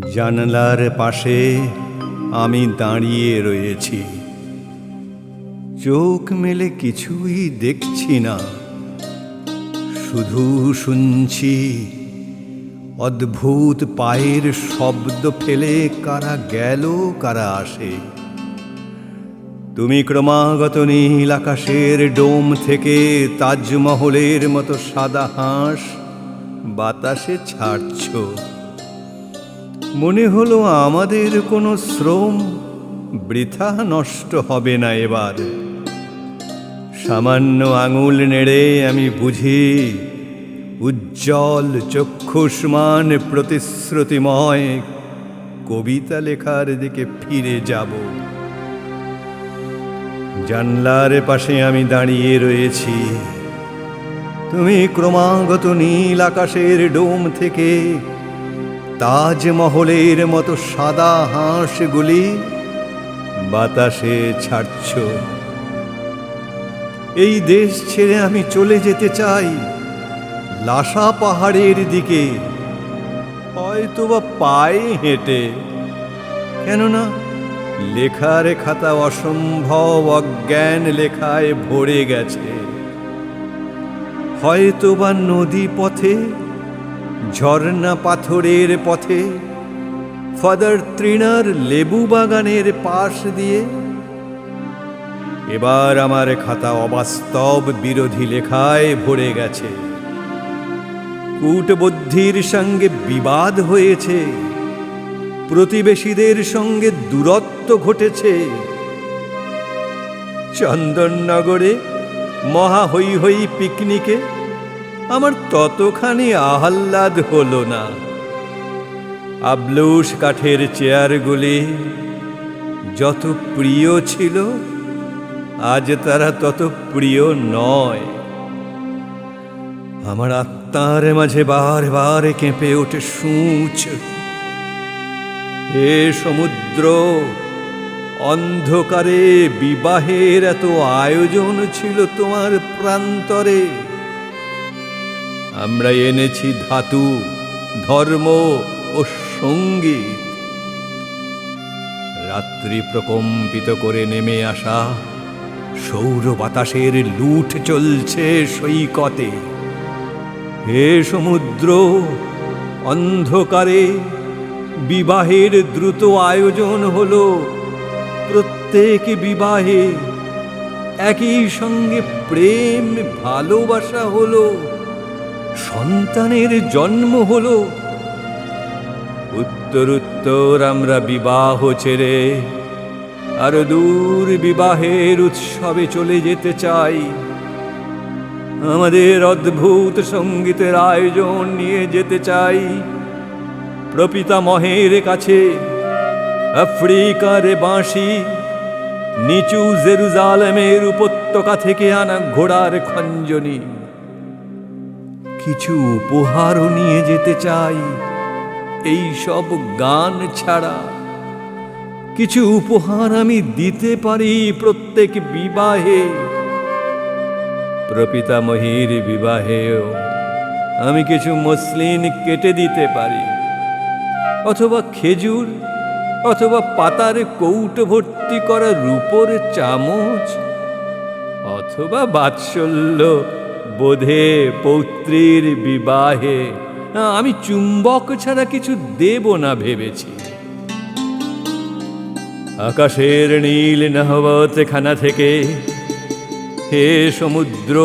জানলার পাশে আমি দাঁড়িয়ে রয়েছি। চোখ মেলে কিছুই দেখছি না। শুধু শুনছি অদ্ভুত পায়ের শব্দ ফেলে কারা গেল, কারা আসে। তুমি ক্রমাগত নীল আকাশের ডোম থেকে তাজমহলের মতো সাদা হাঁস বাতাসে ছাড়ছ। মনে হলো আমাদের কোনো শ্রম বৃথা নষ্ট হবে না এবার। সামান্য আঙুল নেড়ে আমি বুঝি, উজ্জ্বল চক্ষুষ্মান প্রতিশ্রুতিময় কবিতা লেখার দিকে ফিরে যাব। জানলার পাশে আমি দাঁড়িয়ে রয়েছি। তুমি ক্রমাগত নীল আকাশের ডোম থেকে তাজমহলের মতো সাদা হাঁসগুলি বাতাসে ছাড়ছ। এই দেশ ছেড়ে আমি চলে যেতে চাই। লাসা পাহাড়ের দিকে। হয়তো বা পায়ে হেঁটে। কেননা লেখার খাতা অসম্ভব অজ্ঞান লেখায় ভরে গেছে। হয়তো বা নদী পথে ঝর্ণা পাথরের পথে, ফাদার তৃণার লেবু বাগানের পাশ দিয়ে। এবার আমার খাতা অবাস্তব বিরোধী লেখায় ভরে গেছে। কূটবুদ্ধির সঙ্গে বিবাদ হয়েছে। প্রতিবেশীদের সঙ্গে দূরত্ব ঘটেছে। চন্দননগরে মহা হৈ হৈ পিকনিকে আমার ততখানি আহ্লাদ হলো না। আবলুস কাঠের চেয়ারগুলি যত প্রিয় ছিল, আজ তারা তত প্রিয় নয়। আমার আত্মার মাঝে বারবার কেঁপে ওঠে সূচ। হে সমুদ্র অন্ধকারে বিবাহের এত আয়োজন ছিল তোমার প্রান্তরে। আমরা এনেছি ধাতু, ধর্ম ও সংগীত। রাত্রি প্রকম্পিত করে নেমে আসা সৌর বাতাসের লুট চলছে সৈকতে। হে সমুদ্র, অন্ধকারে বিবাহের দ্রুত আয়োজন হলো। প্রত্যেক বিবাহে একই সঙ্গে প্রেম, ভালোবাসা হলো। সন্তানের জন্ম হল। উত্তর উত্তর আমরা বিবাহ ছেড়ে আর দূর বিবাহের উৎসবে চলে যেতে চাই। আমাদের অদ্ভুত সঙ্গীতের আয়োজন নিয়ে যেতে চাই। প্রপিতা প্রপিতামহের কাছে আফ্রিকার বাঁশি, নিচু জেরুজালেমের উপত্যকা থেকে আনা ঘোড়ার খঞ্জনি। কিছু উপহারও নিয়ে যেতে চাই। এই সব গান ছাড়া কিছু উপহার আমি দিতে পারি প্রত্যেক বিবাহে। প্রপিতামহীর বিবাহেও আমি কিছু মসলিন কেটে দিতে পারি। অথবা খেজুর, অথবা পাতার কৌটো ভর্তি করা রূপোর চামচ, অথবা বাৎসল্য বোধে পৌত্রীর বিবাহে। আমি চুম্বক ছাড়া কিছু দেব না ভেবেছি। আকাশের নীল নহবত খানা থেকে হে সমুদ্র,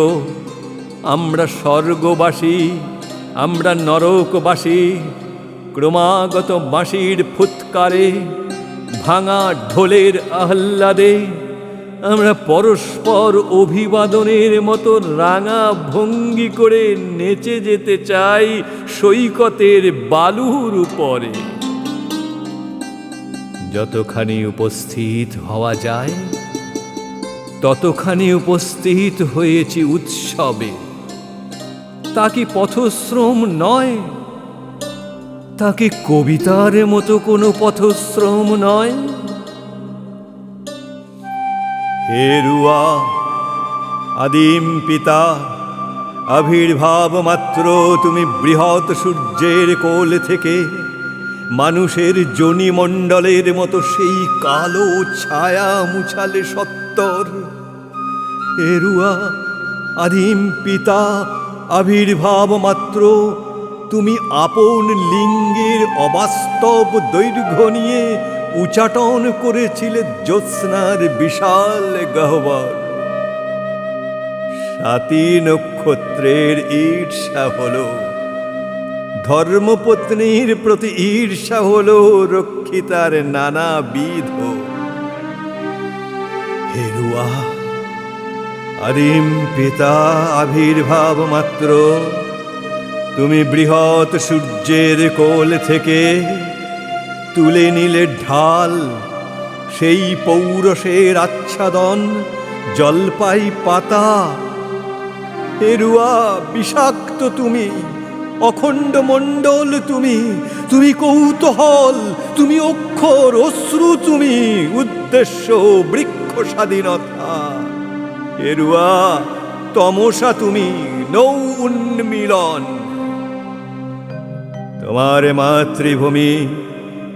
আমরা স্বর্গবাসী, আমরা নরকবাসী, ক্রমাগত বাঁশির ফুৎকারে, ভাঙা ঢোলের আহ্লাদে আমরা পরস্পর অভিবাদনের মতো রাঙা ভঙ্গি করে নেচে যেতে চাই সৈকতের বালুর উপরে। যতখানি উপস্থিত হওয়া যায়, ততখানি উপস্থিত হয়েছি উৎসবে। তা কি পথশ্রম নয়? তা কি কবিতার মতো কোনো পথশ্রম নয়? হে রুয়া আদিম পিতা আবির্ভাব মাত্র তুমি বৃহৎ সূর্যের কোল থেকে মানুষের জনিমণ্ডলের মতো সেই কালো ছায়া মুছালে সত্তর। এরুয়া আদিম পিতা আবির্ভাব মাত্র তুমি আপন লিঙ্গের অবাস্তব দৈর্ঘ্য নিয়ে উচাটন করেছিলে জ্যোৎস্নার বিশাল গহ্বর। সাতী নক্ষত্রের ঈর্ষা হলো, ধর্মপত্নীর প্রতি ঈর্ষা হল রক্ষিতার নানাবিধ। হেরুয়া আরিম পিতা আবির্ভাব মাত্র, তুমি বৃহৎ সূর্যের কোল থেকে তুলে নিলে ঢাল। সেই পৌরসের আচ্ছাদন, জলপাই পাতা। এরুয়া বিষাক্ত তুমি, অখণ্ড মণ্ডল তুমি তুমি কৌতূহল, তুমি অক্ষর, অশ্রু তুমি, উদ্দেশ্য, বৃক্ষ স্বাধীনতা। এরুয়া তমসা তুমি, নৌ উন্মিলন। তোমার মাতৃভূমি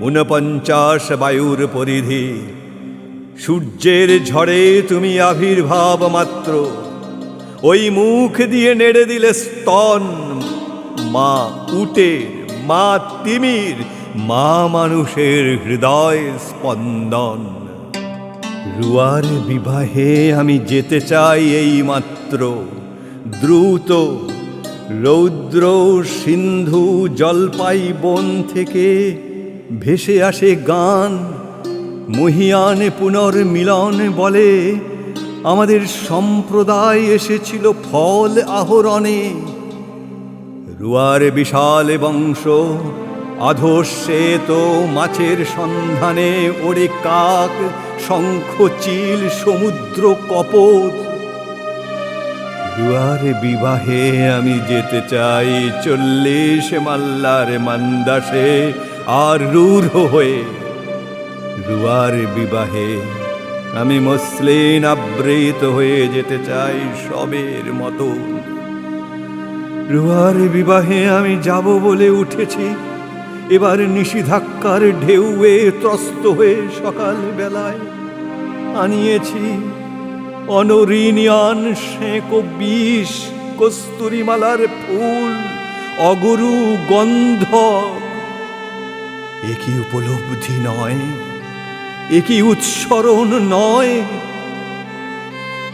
ঊনপঞ্চাশ বায়ুর পরিধি। সূর্যের ঝড়ে তুমি আবির্ভাব মাত্র। ওই মুখ দিয়ে নেড়ে দিলে স্তন। মা উটের, মা তিমির, মা মানুষের হৃদয় স্পন্দন। রুয়ার বিবাহে আমি যেতে চাই এই মাত্র। দ্রুত রৌদ্র সিন্ধু জলপাই বন থেকে ভেসে আসে গান। মহিয়ান পুনর্মিলন বলে, আমাদের সম্প্রদায় এসেছিল ফল আহরণে। রুয়ার বিশাল বংশ আধস্যেত মাছের সন্ধানে ওরে কাক, শঙ্খ, চিল, সমুদ্র, কপত। রুয়ার বিবাহে আমি যেতে চাই চল্লিশ মাল্লার মান্দাসে আর রূঢ় হয়ে রুয়ার বিবাহে আমি মসলিন আবৃত হয়ে যেতে চাই সবের মতো। রুয়ার বিবাহে আমি যাব বলে উঠেছি। এবার নিষিধাক্কার ঢেউয়ে ত্রস্ত হয়ে সকাল বেলায় আনিয়েছি অনরিনিয়ান শেঁক বিষ, কস্তুরিমালার ফুল, অগরু গন্ধ এ কি উপলব্ধি নয়, একই উৎসরণ নয়।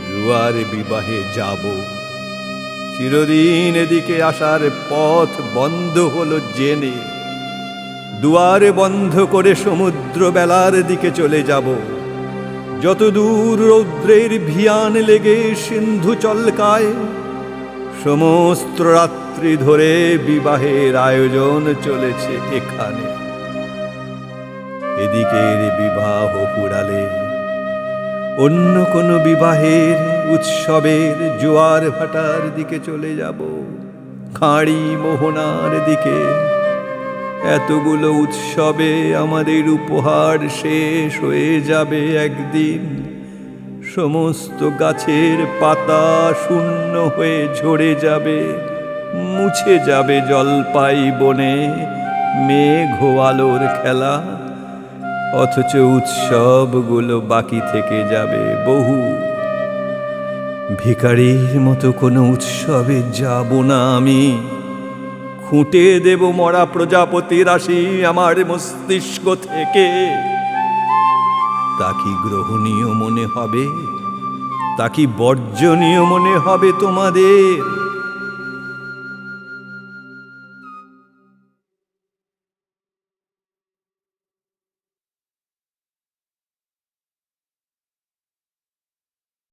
রুয়ার বিবাহে যাব, চিরদিন এদিকে আসার পথ বন্ধ হলো জেনে। দুয়ারে বন্ধ করে সমুদ্র বেলার দিকে চলে যাব। যত দূর রৌদ্রের ভিয়ান লেগে সিন্ধু চলকায়, সমস্ত রাত্রি ধরে বিবাহের আয়োজন চলেছে এখানে। এদিকের বিবাহ পুরালে, অন্য কোনো বিবাহের উৎসবের জোয়ার ভাটার দিকে চলে যাব। খাঁড়ি মোহনার দিকে। এতগুলো উৎসবে আমাদের উপহার শেষ হয়ে যাবে একদিন। সমস্ত গাছের পাতা শূন্য হয়ে ঝরে যাবে, মুছে যাবে জলপাই বনে মেঘ আলোর খেলা। অথচ উৎসবগুলো বাকি থেকে যাবে বহু। ভিখারির মতো কোনো উৎসবে যাব না আমি। খুঁটে দেব মরা প্রজাপতি রাশি আমার মস্তিষ্ক থেকে। তা কি গ্রহণীয় মনে হবে? তা কি বর্জনীয় মনে হবে তোমাদের?